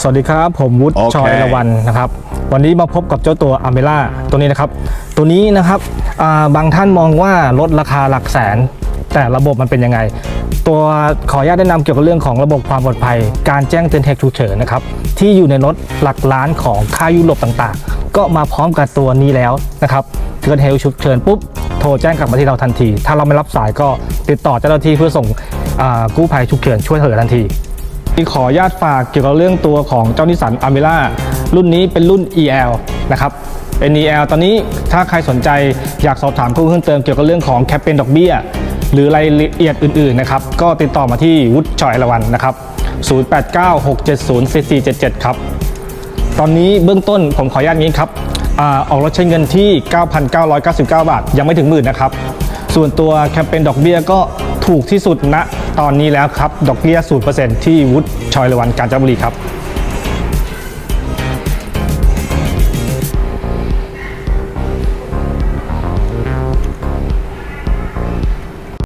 สวัสดีครับ ผมวุฒิโอเค ชอยละวันนะครับ วันนี้มาพบกับเจ้าตัวอเมล่าตัวนี้นะครับ ตัวนี้นะครับอ่าบางท่านมองว่าลดราคาหลักแสน แต่ระบบมันเป็นยังไง ตัวขออนุญาตแนะนำเกี่ยวกับเรื่องของระบบความปลอดภัย การแจ้งเตือนเหตุฉุกเฉินนะครับ ที่อยู่ในรถหลักล้านของค่ายยุโรปต่างๆ ก็มาพร้อมกับตัวนี้แล้วนะครับเกิดเหตุฉุกเฉินปุ๊บโทรแจ้งกลับมาที่เราทันที ถ้าเราไม่รับสายก็ติดต่อเจ้าหน้าที่เพื่อส่งอ่ากู้ภัยฉุกเฉินช่วยเหลือทันที ขออนุญาตฝากเกี่ยวกับเรื่องตัวของเจ้านิสันอเมร่ารุ่นนี้เป็นรุ่น EL นะครับเป็น EL ตอนนี้ถ้าใครสนใจอยากสอบถามเพิ่มเติมเกี่ยวกับเรื่องของแคปเปนดอกเบี้ย หรือรายละเอียดอื่นๆนะครับก็ติดต่อมาที่วุฒิชอยละวันนะครับ 0896704477 ครับ ตอนนี้เบื้องต้นผมขออนุญาตนี้ครับออกรถใช้เงินที่ 9,999 บาท ยังไม่ถึงหมื่นนะครับ ส่วนตัวแคมเปญดอกเบี้ยก็ถูกที่สุดณ ตอนนี้แล้วครับดอกเบี้ย0%ที่วุฒิชอยละวันกาญจนบุรีครับ